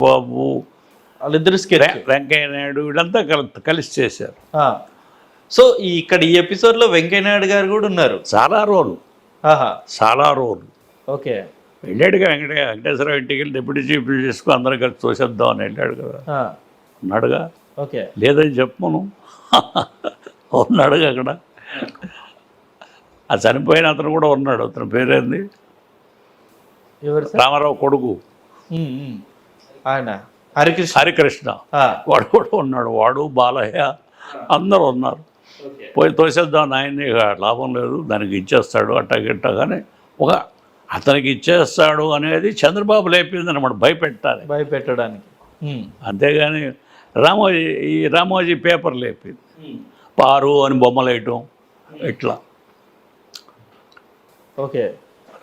బాబు వాళ్ళిద్దరు స్కెచ్ వెంకయ్య నాయుడు వీళ్ళంతా కల- కలిసి చేశారు. సో ఈ ఇక్కడ ఈ ఎపిసోడ్లో వెంకయ్య నాయుడు గారు కూడా ఉన్నారు. చాలా రోలు. చాలా రోలు. ఓకే. వెళ్ళాడుగా వెంకట వెంకటేశ్వర ఇంటికి వెళ్ళి డిప్యూటీ చీఫ్ చేసుకుని అందరం కలిసి చూసేద్దాం అని వెళ్ళాడు కదా. ఉన్నాడుగా? ఓకే. లేదని చెప్పను. ఉన్నాడుగా అక్కడ. ఆ చనిపోయిన అతను కూడా ఉన్నాడు. అతని పేరేంది? రామారావు కొడుకు. ఆయన హరికృష్ణ. హరికృష్ణ. వాడు కూడా ఉన్నాడు. వాడు బాలయ్య అందరూ ఉన్నారు. పోయి తోసేద్దాం ఆయన్ని ఇక లాభం లేదు. దానికి ఇచ్చేస్తాడు అట్టా గిట్టా కానీ ఒక అతనికి ఇచ్చేస్తాడు అనేది చంద్రబాబు లేపింది అనమాట భయపెట్టాలి. భయపెట్టడానికి. అంతేగాని రామోజీ ఈ రామోజీ పేపర్ లేపింది. పారు అని బొమ్మలు వేయటం ఇట్లా. ఓకే.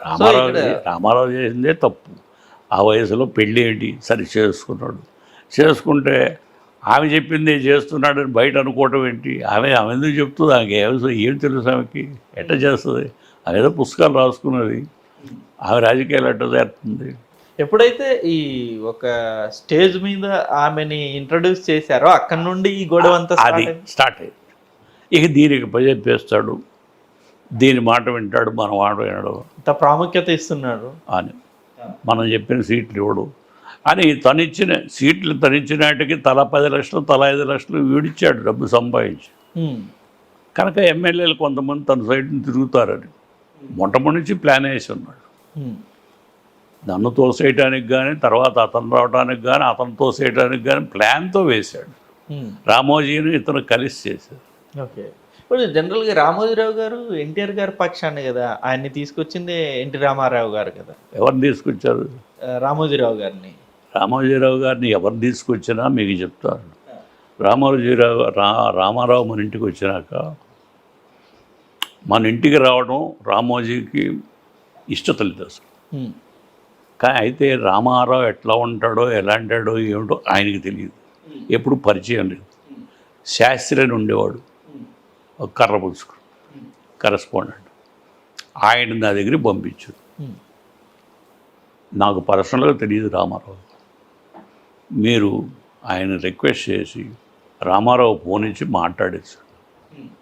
రామారావు రామారావు చేసిందే తప్పు. ఆ వయసులో పెళ్ళి ఏంటి సరి చేసుకున్నాడు. చేసుకుంటే ఆమె చెప్పింది చేస్తున్నాడని బయట అనుకోవటం ఏంటి? ఆమె ఆమె ఎందుకు చెప్తుంది? ఆమెకి ఏం ఏం తెలుసు ఆమెకి? ఎట్ట చేస్తుంది? ఆమె ఏదో పుస్తకాలు రాసుకున్నది. ఆమె రాజకీయాలు ఎట్ట చేస్తుంది? ఎప్పుడైతే ఈ ఒక స్టేజ్ మీద ఆమెని ఇంట్రడ్యూస్ చేశారో అక్కడ నుండి ఈ గొడవ అంతా అది. స్టార్ట్ అయింది. ఇక దీనికి చెప్పేస్తాడు దీని మాట వింటాడు మన మాట వినడు. ఇంత ప్రాముఖ్యత ఇస్తున్నాడు. అని. మనం చెప్పిన సీట్లు ఇవ్వడు. అని తనిచ్చిన సీట్లు తనిచ్చిన వాటికి తల పది లక్షలు తల ఐదు లక్షలు వీడిచ్చాడు డబ్బు సంపాదించి. కనుక ఎమ్మెల్యేలు కొంతమంది తన సైడ్ని తిరుగుతారని. మొట్టమొదటి నుంచి ప్లాన్ వేసి ఉన్నాడు. నన్ను తోసేయటానికి కానీ తర్వాత అతను రావడానికి కానీ అతను తోసేయటానికి కానీ ప్లాన్తో వేశాడు. రామోజీని ఇతను కలిసి చేశాడు. ఓకే. ఇప్పుడు జనరల్గా రామోజీరావు గారు ఎన్టీఆర్ గారి పక్షాన్ని కదా ఆయన్ని తీసుకొచ్చింది ఎన్టీ రామారావు గారు కదా. ఎవరిని తీసుకొచ్చారు? రామోజీరావు గారిని. రామోజీరావు గారిని ఎవరు తీసుకొచ్చినా మీకు చెప్తారు. రామోజీరావు రా రామారావు మన ఇంటికి వచ్చినాక మన ఇంటికి రావడం రామోజీకి ఇష్టత లేదు అసలు కానీ అయితే రామారావు ఎట్లా ఉంటాడో ఎలాంటాడో ఏమిటో ఆయనకి తెలియదు. ఎప్పుడు పరిచయం లేదు. శాస్త్రి అని ఉండేవాడు. కర్ర పులుసుకు. కరెస్పాండెంట్. ఆయన నా దగ్గరికి పంపించారు నాకు పర్సనల్గా తెలియదు రామారావు. మీరు ఆయన రిక్వెస్ట్ చేసి రామారావు ఫోన్ ఇచ్చి మాట్లాడేశాడు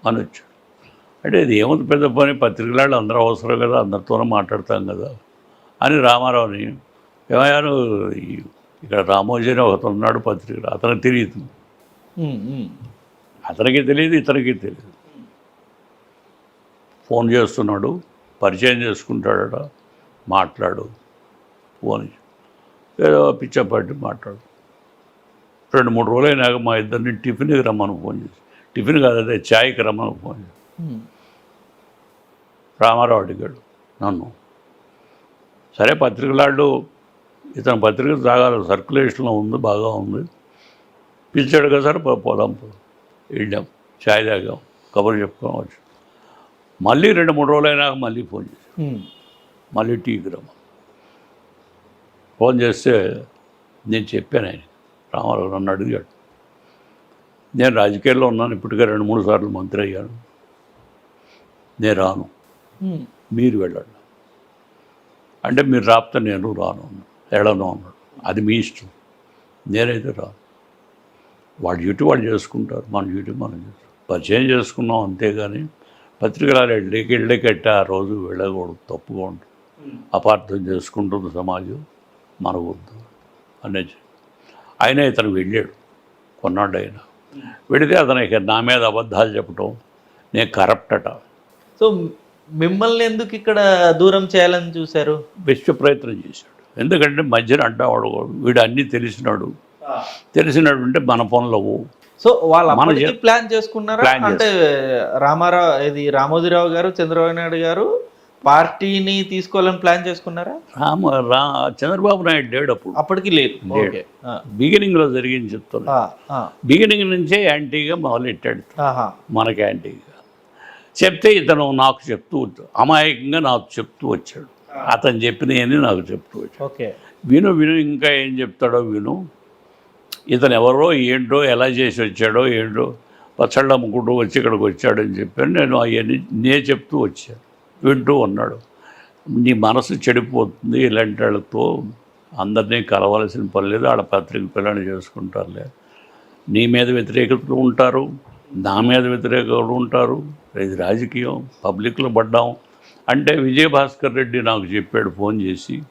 అని వచ్చాడు. అంటే ఇది ఏముంది పెద్ద పని పత్రికలాళ్ళు అందరూ అవసరం కదా అందరితోనే మాట్లాడతాం కదా అని రామారావుని ఏమయ్యాను ఇక్కడ రామోజీ అని ఒకతను ఉన్నాడు పత్రికలు అతనికి తెలియదు. అతనికి తెలియదు ఇతనికి తెలియదు. ఫోన్ చేస్తున్నాడు పరిచయం చేసుకుంటాడట మాట్లాడు ఫోన్. ఏదో పిచ్చపట్టి మాట్లాడు. రెండు మూడు రోజులు అయినాక మా ఇద్దరిని టిఫిన్కి రమ్మని ఫోన్ చేసి టిఫిన్ కాదు అదే ఛాయ్కి రమ్మని ఫోన్ చేసి. రామారావు అడిగాడు నన్ను. సరే పత్రికలాళ్ళు ఇతను పత్రిక తాగాలి సర్క్యులేషన్లో ఉంది బాగా ఉంది. పిలిచాడు కదా సార్ పోదాం. వెళ్ళాం ఛాయ్ తాగాం కబుర్లు చెప్పుకోవడం వచ్చి మళ్ళీ రెండు మూడు రోజులు అయినాక మళ్ళీ ఫోన్ చేశాం ఉమ్, మళ్ళీ టీకి రమ్మ ఫోన్ చేస్తే నేను చెప్పాను ఆయన రామారావు నన్ను అడిగాడు. నేను రాజకీయాల్లో ఉన్నాను ఇప్పటికే రెండు మూడు సార్లు మంత్రి అయ్యాను. నేను రాను. మీరు వెళ్ళండి. అంటే మీరు రాపితే నేను రాను. వెళ్ళను అన్నాడు. అది మీ ఇష్టం. నేనైతే రాను. వాడు డ్యూటీ వాళ్ళు చేసుకుంటారు మన డ్యూటీ మనం చేసుకుంటాం. పరిచయం చేసుకున్నాం అంతేగాని పత్రికలు వెళ్ళేకి వెళ్ళేకట్టే ఆ రోజు వెళ్ళకూడదు తప్పుగా ఉంటుంది అపార్థం చేసుకుంటుంది సమాజం మనవద్దు అనేది ఆయన ఇతను వెళ్ళాడు కొన్నాడు ఆయన వెళితే అతనికి నా మీద అబద్ధాలు చెప్పడం నేను కరప్ట్ అట. సో మిమ్మల్ని ఎందుకు ఇక్కడ దూరం చేయాలని చూశారు? బెస్ట్ ప్రయత్నం చేశాడు. ఎందుకంటే మధ్యన అంటావాడు వీడు అన్నీ తెలిసినాడు. తెలిసినాడు అంటే మన పనులు అవ్వు సో వాళ్ళు ప్లాన్ చేసుకున్నారా? అంటే రామారావు ఇది రామోజీరావు గారు చంద్రబాబు నాయుడు గారు పార్టీని తీసుకోవాలని ప్లాన్ చేసుకున్నారా? రామ రా చంద్రబాబు నాయుడు లేడు అప్పుడు. అప్పటికి లేదు. ఓకే. ఆ, బిగినింగ్లో జరిగింది చెప్తాను ఆ, ఆ, బిగినింగ్ నుంచే యాంటీగా మొదలెట్టాడు. మనకి యాంటీగా. చెప్తే ఇతను నాకు చెప్తూ. అమాయకంగా నాకు చెప్తూ వచ్చాడు. అతను చెప్పినవన్నీ నాకు చెప్తూ వచ్చాడు ఓకే. విను విను ఇంకా ఏం చెప్తాడో విను. ఇతను ఎవరో ఏంటో ఎలా చేసి వచ్చాడో ఏంటో పచ్చళ్ళు అమ్ముకుంటూ వచ్చి ఇక్కడికి వచ్చాడని చెప్పాను. నేను అవన్నీ నే చెప్తూ వచ్చాను వింటూ ఉన్నాడు. నీ మనసు చెడిపోతుంది ఇలాంటి వాళ్ళతో అందరినీ కలవాల్సిన పని లేదు. ఆడ పత్రిక పిల్లని చేసుకుంటారులే. నీ మీద వ్యతిరేకతలు ఉంటారు నా మీద వ్యతిరేకతలు ఉంటారు. ఇది రాజకీయం పబ్లిక్లో పడ్డాం. అంటే విజయభాస్కర్ రెడ్డి నాకు చెప్పాడు ఫోన్ చేసి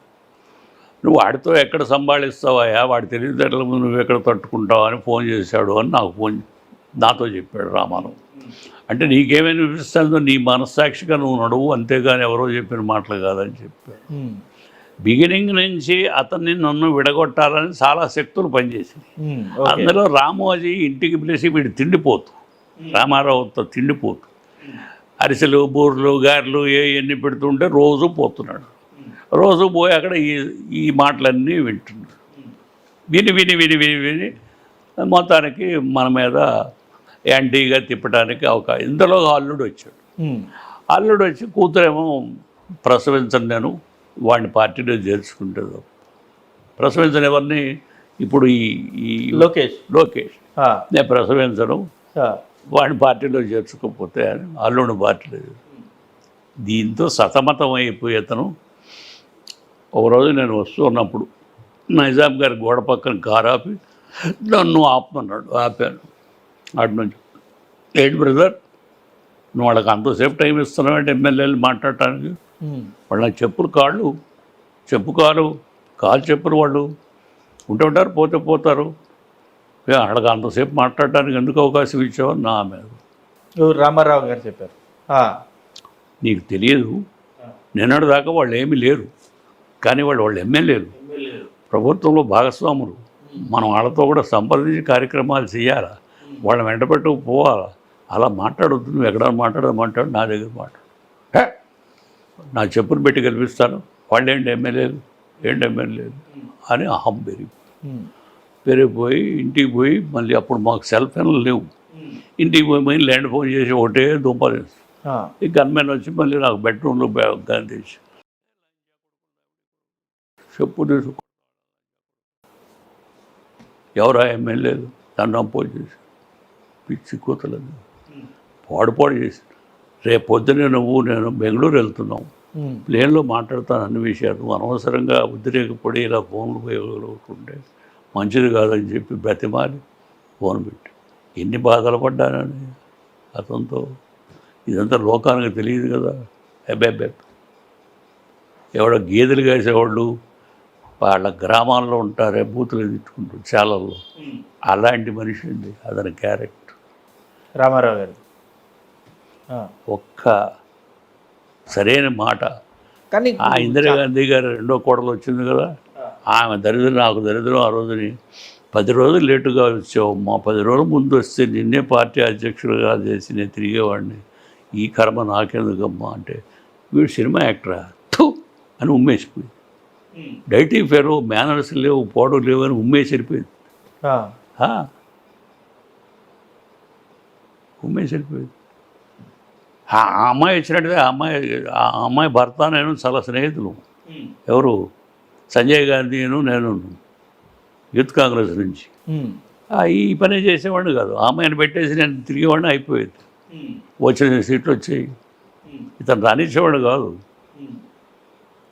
నువ్వు వాడితో ఎక్కడ సంభాళిస్తావా వాడి తెలివితేటల ముందు నువ్వు ఎక్కడ తట్టుకుంటావు అని ఫోన్ చేశాడు అని నాకు ఫోన్ నాతో చెప్పాడు రామారావు. అంటే నీకేమైనా వినిపిస్తుందో నీ మనస్సాక్షిగా నువ్వు నడువు అంతేగాని ఎవరో చెప్పిన మాటలు కాదని చెప్పాడు. ఉమ్, బిగినింగ్ నుంచి అతన్ని నన్ను విడగొట్టాలని చాలా శక్తులు పనిచేసింది అందులో రామోజీ ఇంటికి పిలిచి వీడు తిండిపోతు రామారావుతో తిండిపోతు అరిసెలు బూర్లు గారెలు ఏ ఎన్ని పెడుతుంటే రోజు పోతున్నాడు. రోజు పోయి అక్కడ ఈ ఈ మాటలన్నీ వింటున్నాడు విని విని విని విని విని మొత్తానికి మన మీద యాంటీగా తిప్పడానికి అవకాశం ఇంతలో అల్లుడు వచ్చాడు. అల్లుడు వచ్చి కూతురేమో ప్రసవించను నేను వాడిని పార్టీలో చేర్చుకుంటుంది. ప్రసవించని ఎవరిని? ఇప్పుడు ఈ ఈ లోకేష్. లోకేష్. నేను ప్రసవించను వాడిని పార్టీలో చేర్చుకోకపోతే అని అల్లుడిని పార్టీలో దీంతో సతమతం అయిపోయి అతను ఒకరోజు నేను వస్తున్నప్పుడు నైజాం గారి గోడ పక్కన కారు ఆపి నన్ను ఆపమన్నాడు ఆపాను. అటు నుంచి ఏంటి బ్రదర్ నువ్వు వాళ్ళకి అంతసేపు టైం ఇస్తున్నావు అంటే ఎమ్మెల్యేలు మాట్లాడటానికి? వాళ్ళ చెప్పులు కాళ్ళు చెప్పు కాలు కాలు చెప్పులు వాళ్ళు. ఉంటే ఉంటారు పోతే పోతారు. వాళ్ళకి అంతసేపు మాట్లాడటానికి ఎందుకు అవకాశం ఇచ్చావు నా మీద. రామారావు గారు చెప్పారు. నీకు తెలియదు. నిన్నటి దాకా వాళ్ళు ఏమీ లేరు. కానీ వాళ్ళు వాళ్ళు ఎమ్మెల్యేలు. ప్రభుత్వంలో భాగస్వాములు. మనం వాళ్ళతో కూడా సంప్రదించి కార్యక్రమాలు చేయాలా? వాళ్ళని వెంట పెట్టుకు పోవాలా? అలా మాట్లాడొద్దు. నువ్వు ఎక్కడ మాట్లాడదు మాట్లాడు నా దగ్గర మాట్లాడు! నా చెప్పులు పెట్టి కల్పిస్తాను వాళ్ళు ఏంటి ఎమ్మెల్యేలు? ఏంటి ఎమ్మెల్యేలు? అని అహం పెరిగి పెరిగిపోయి ఇంటికి పోయి మళ్ళీ అప్పుడు మాకు సెల్ ఫోన్లు లేవు. ఇంటికి పోయి మళ్ళీ ల్యాండ్ ఫోన్ చేసి ఒకటే దుంపలు ఈ గన్మెన్ వచ్చి మళ్ళీ నాకు బెడ్రూమ్లో గన్ తీసి చెప్పు తీసుకో ఎవరా ఎమ్మెల్యేలు దాన్ని అపోజ్ చేసి పిచ్చి కూతలేదు పాడు పాడు చేసి రేపు పొద్దునే నువ్వు నేను బెంగళూరు వెళ్తున్నాం. ప్లేన్లో మాట్లాడతాను అన్ని విషయాలు. అనవసరంగా ఉద్రేకపడి ఇలా ఫోన్లు ఉపయోగపడుతుంటే మంచిది కాదని చెప్పి బ్రతిమాలి. ఫోన్ పెట్టి. ఎన్ని బాధలు పడ్డానని అతనితో. ఇదంతా లోకానికి తెలియదు కదా. అబ్బెబ్బె ఎవడో గేదెలు కాసేవాళ్ళు వాళ్ళ గ్రామాల్లో ఉంటారే బూతులు తిట్టుకుంటారు చాలల్లో అలాంటి మనిషి అండి అతని క్యారెక్టర్. రామారావు గారు. ఆ, ఒక్క సరైన మాట. కానీ ఆ ఇందిరాగాంధీ గారు రెండో కోడలు వచ్చింది కదా ఆమె దరిద్రం నాకు దరిద్రం ఆ రోజుని. పది రోజులు లేటుగా వచ్చావు మా పది రోజుల ముందు వస్తే నిన్నే పార్టీ అధ్యక్షులుగా చేసి నేను తిరిగేవాడిని. ఈ కర్మ నాకెందుకమ్మా అంటే వీడు సినిమా యాక్టరా? థూ! అని ఉమ్మేసిపోయింది. డైటీ ఫెరో మేనర్స్ లేవు పోవడం లేవు అని ఆ, ఆ. ఉమ్మేసి వెళ్ళిపోయింది ఆ అమ్మాయి వచ్చినట్టుగా ఆ అమ్మాయి ఆ అమ్మాయి భర్త నేను చాలా స్నేహితులు. ఎవరు? సంజయ్ గాంధీను నేను యూత్ కాంగ్రెస్ నుంచి. ఈ పని చేసేవాడిని కాదు. ఆ అమ్మాయిని పెట్టేసి నేను తిరిగేవాడిని అయిపోయేది. వచ్చిన సీట్లు వచ్చాయి. ఇతను రానిచ్చేవాడు కాదు.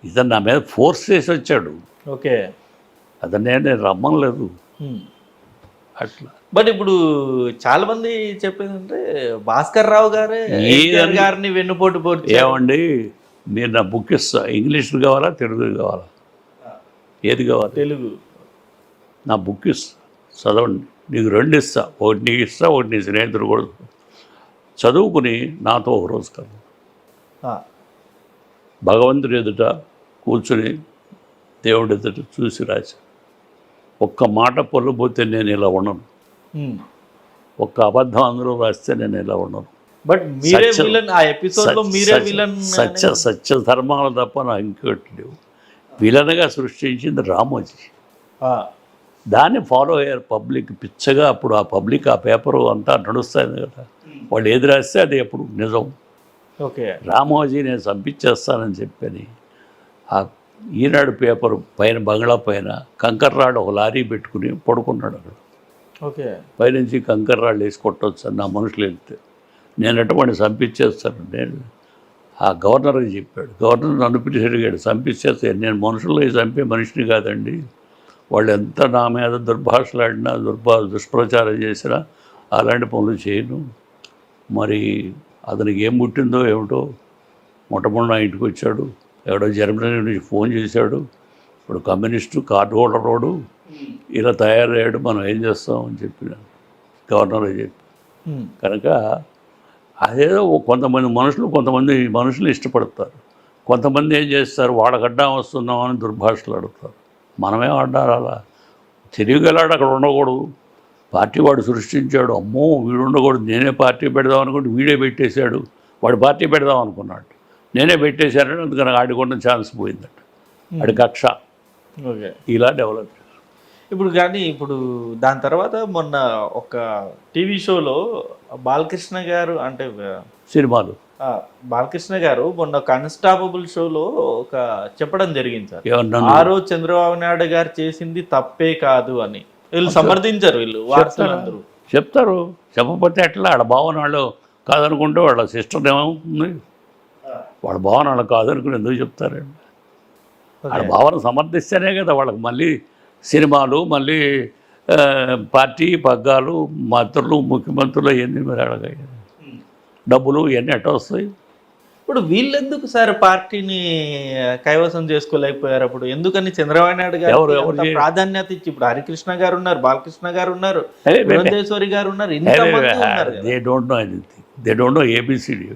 ఇతను నా మీద ఫోర్స్ చేసి వచ్చాడు. ఓకే. అతను నేను ఉమ్. అట్లా. బట్ ఇప్పుడు చాలా మంది చెప్పేది అంటే భాస్కర్ రావు గారే గారిని వెన్నుపోటు పోటీ ఏమండి? మీరు నా బుక్ ఇస్తా. ఇంగ్లీష్లో కావాలా తెలుగు కావాలా? ఏది కావాలి? తెలుగు. నా బుక్ ఇస్తా. చదవండి. నీకు రెండు ఇస్తా. ఒకటి నీకు ఇస్తా ఒకటి నీ స్నేహితుడు కూడా. చదువుకుని నాతో ఒక రోజు కాదు భగవంతుడి ఎదుట కూర్చుని దేవుడి ఎదుట చూసి రాశా ఒక్క మాట పొల్లబోతే నేను ఇలా ఉండను. ఉమ్. ఒక్క అబద్ధం అందులో రాస్తే నేను ఇలా ఉండను. బట్ మీరే. విలన్ ఆ మీరే విలన్ సత్య సత్య ధర్మాలు తప్ప నాకు ఇంకోటి లేవు విలన్గా సృష్టించింది రామోజీ. దాన్ని ఫాలో అయ్యారు పబ్లిక్ పిచ్చగా అప్పుడు ఆ పబ్లిక్ ఆ పేపరు అంతా నడుస్తుంది కదా. వాళ్ళు ఏది రాస్తే అది ఎప్పుడు నిజం. ఓకే రామోజీ నేను చంపించేస్తానని చెప్పని ఆ ఈనాడు పేపర్ పైన బంగ్లా పైన కంకర్రాడు ఒక లారీ పెట్టుకుని పడుకున్నాడు అక్కడ. ఓకే. పైనుంచి కంకర్రాళ్ళు వేసి కొట్టొచ్చు అని నా మనుషులు వెళ్తే. నేను అటువంటి చంపించేస్తాను నేను ఆ గవర్నర్కి చెప్పాడు. గవర్నర్ నన్ను పిలిచి అడిగాడు చంపించేస్తే నేను మనుషుల్లో చంపే మనిషిని కాదండి. వాళ్ళు ఎంత నా మీద దుర్భాషలాడినా దుర్భా దుష్ప్రచారం చేసినా అలాంటి పనులు చేయను. మరి అతనికి ఏం పుట్టిందో ఏమిటో మొట్టమొదటి నా ఇంటికి వచ్చాడు. ఎవడో జర్మనీ నుంచి ఫోన్ చేశాడు. ఇప్పుడు కమ్యూనిస్టు కార్డు హోల్డర్ రోడ్డు ఇలా తయారయ్యాడు. మనం ఏం చేస్తాం అని చెప్పిన గవర్నర్ చెప్పి కనుక అదేదో కొంతమంది మనుషులు కొంతమంది మనుషులు ఇష్టపడతారు. కొంతమంది ఏం చేస్తారు? వాళ్ళకి అడ్డం వస్తున్నాం అని దుర్భాషలు ఆడుతారు మనమే ఆడాలి అలా తెలివిగలాడు అక్కడ ఉండకూడదు. పార్టీ వాడు సృష్టించాడు. అమ్మో వీడు ఉండకూడదు. నేనే పార్టీ పెడదాం అనుకుంటే వీడే పెట్టేశాడు. వాడు పార్టీ పెడదాం అనుకున్నాడు. నేనే పెట్టేశానని అందుకని ఆడుకున్న ఛాన్స్ పోయిందట. ఆడి కక్ష. ఓకే. ఇలా డెవలప్. ఇప్పుడు కానీ ఇప్పుడు దాని తర్వాత మొన్న ఒక టీవీ షోలో బాలకృష్ణ గారు అంటే సినిమాలు. బాలకృష్ణ గారు మొన్న కన్స్టాపబుల్ షోలో ఒక చెప్పడం జరిగింది సార్. ఆ రోజు చంద్రబాబు నాయుడు గారు చేసింది తప్పే కాదు అని. వీళ్ళు సమర్థించారు వీళ్ళు వార్తలందరూ చెప్తారు. చెప్పకపోతే ఎట్లా? ఆడ భావన వాళ్ళు కాదనుకుంటే వాళ్ళ సిస్టర్ ఏమవుతుంది వాళ్ళ భావన వాళ్ళు కాదనుకుని ఎందుకు చెప్తారండి వాళ్ళ భావన సమర్థిస్తేనే కదా వాళ్ళకి మళ్ళీ సినిమాలు మళ్ళీ పార్టీ పగ్గాలు మంత్రులు ముఖ్యమంత్రులు ఇవన్నీ మరి అడగాయి డబ్బులు ఇవన్నీ ఎట్ట వస్తాయి ఇప్పుడు వీళ్ళెందుకు సార్ పార్టీని కైవసం చేసుకోలేకపోయారు అప్పుడు ఎందుకని చంద్రబాబు నాయుడు గారు ప్రాధాన్యత ఇచ్చి ఇప్పుడు హరికృష్ణ గారు ఉన్నారు బాలకృష్ణ గారు ఉన్నారు అదే పురంధేశ్వరి గారు ఉన్నారు కదా. They don't know anything they don't know ABCD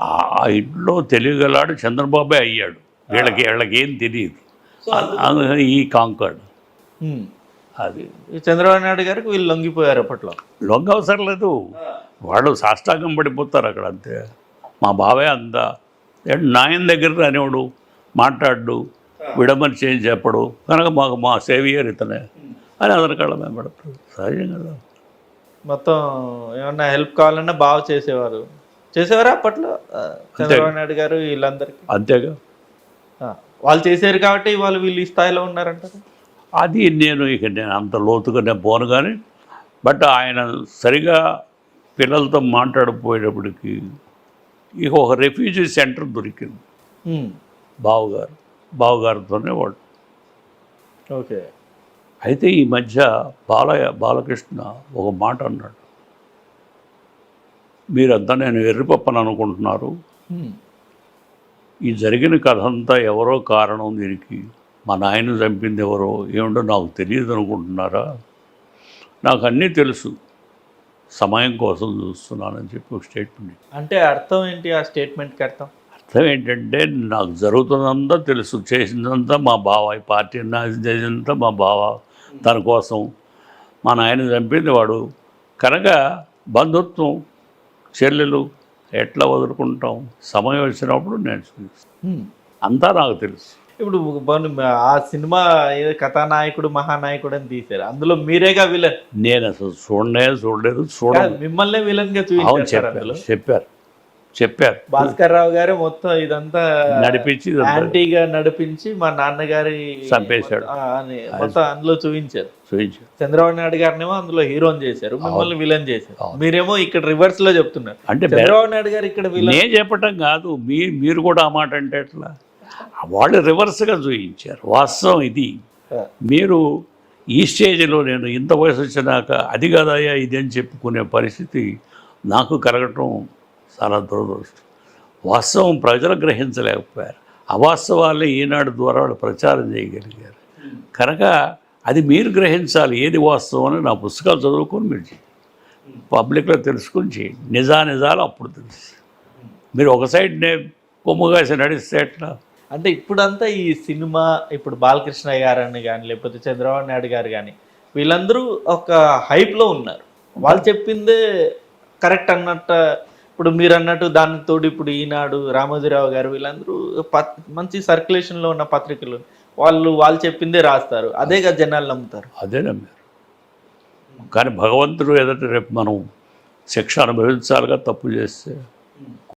ఆ, ఇంట్లో తెలియగలాడు చంద్రబాబే అయ్యాడు. వీళ్ళకి వీళ్ళకి ఏం తెలియదు ఈ కాంకర్డ్. అది. చంద్రబాబు నాయుడు గారికి వీళ్ళు లొంగిపోయారు అప్పట్లో. లొంగ అవసరం లేదు వాళ్ళు సాష్టాంగం పడిపోతారు అక్కడ అంతే. మా బావే అందా. ఏంటి నాయన దగ్గర అనేవాడు మాట్లాడు. విడమని చేంజ్ చెప్పడు. కనుక మాకు మా సేవియర్ ఇతనే. అని అతని కళ్ళ మేము పడతాడు. సహజం కదా. మొత్తం ఏమన్నా హెల్ప్ కావాలన్నా బాగా చేసేవారు. చేసేవారా అప్పట్లో? చంద్రబాబు నాయుడు గారు వీళ్ళందరికీ? అంతేగా. వాళ్ళు చేశారు కాబట్టి వాళ్ళు వీళ్ళు ఈ స్థాయిలో ఉన్నారంటారు? అది నేను ఇక నేను అంత లోతుగా నేను పోను కానీ బట్ ఆయన సరిగా పిల్లలతో మాట్లాడకపోయేటప్పటికి ఇక ఒక రెఫ్యూజీ సెంటర్ దొరికింది. బావగారు. బావగారితోనే వాడు ఓకే. అయితే ఈ మధ్య బాలయ్య బాలకృష్ణ ఒక మాట అన్నాడు. మీరంతా నేను ఎర్రిపప్పని అనుకుంటున్నారు. ఈ జరిగిన కథ అంతా ఎవరో కారణం దీనికి. మా నాయన చంపింది ఎవరో ఏమిటో నాకు తెలియదు అనుకుంటున్నారా? నాకు అన్నీ తెలుసు. సమయం కోసం చూస్తున్నానని చెప్పి ఒక స్టేట్మెంట్ అంటే అర్థం ఏంటి ఆ స్టేట్మెంట్కి అర్థం? అర్థం ఏంటంటే నాకు జరుగుతున్నంతా తెలుసు. చేసిందంతా మా బావ ఈ పార్టీ నాశనం చేసిందంతా మా బావ తన కోసం మా నాయన చంపింది వాడు. కనుక బంధుత్వం చెల్లెలు ఎట్లా వదులుకుంటాం? సమయం వచ్చినప్పుడు నేను. అంతా నాకు తెలుసు. ఇప్పుడు ఆ సినిమా ఏదో కథానాయకుడు మహానాయకుడు అని తీశారు. అందులో మీరేగా విలన్? నేను అసలు చూడనే చూడలేదు చూడ మిమ్మల్నే విలన్గా అవును చూపించారు చెప్పారు. చెప్పారు. భాస్కర్ రావు గారు మొత్తం ఇదంతా నడిపించి యాంటీగా నడిపించి మా నాన్నగారి చంపేశాడు. మొత్తం అందులో చూపించారు. చూపించారు. చంద్రబాబు నాయుడు గారినేమో అందులో హీరోని చేశారు మిమ్మల్ని విలన్ చేశారు. మీరేమో ఇక్కడ రివర్స్లో చెప్తున్నారు. అంటే చంద్రబాబు నాయుడు గారు ఇక్కడ విలన్ నేను చెప్పటం కాదు మీ మీరు కూడా ఆ మాట అంటే ఎట్లా? వాళ్ళు రివర్స్గా చూపించారు. వాస్తవం ఇది. మీరు ఈ స్టేజ్లో నేను ఇంత వయసు వచ్చినాక అది కాదయ్యా ఇది అని చెప్పుకునే పరిస్థితి నాకు కలగటం చాలా దురదృష్టం వాస్తవం ప్రజలు గ్రహించలేకపోయారు. అవాస్తవాలే ఈనాడు ద్వారా వాళ్ళు ప్రచారం చేయగలిగారు. కనుక అది మీరు గ్రహించాలి. ఏది వాస్తవం అని నా పుస్తకాలు చదువుకొని మీరు చేయండి పబ్లిక్లో తెలుసుకుని చేయండి నిజా నిజాలు అప్పుడు తెలుసు. మీరు ఒక సైడ్ నే కొమ్ముగాసి నడిస్తే ఎట్లా? అంటే ఇప్పుడంతా ఈ సినిమా ఇప్పుడు బాలకృష్ణ గారని కానీ లేకపోతే చంద్రబాబు నాయుడు గారు కానీ వీళ్ళందరూ ఒక హైప్లో ఉన్నారు. వాళ్ళు చెప్పిందే కరెక్ట్ అన్నట్టు ఇప్పుడు మీరు అన్నట్టు దానికి తోడు ఇప్పుడు ఈనాడు రామోజీరావు గారు వీళ్ళందరూ మంచి circulation లో ఉన్న పత్రికలు. వాళ్ళు వాళ్ళు చెప్పిందే రాస్తారు. అదేగా జనాలు నమ్ముతారు. అదే నమ్మారు. కానీ భగవంతుడు ఏదంటే రేపు మనం శిక్ష అనుభవించాలిగా తప్పు చేస్తే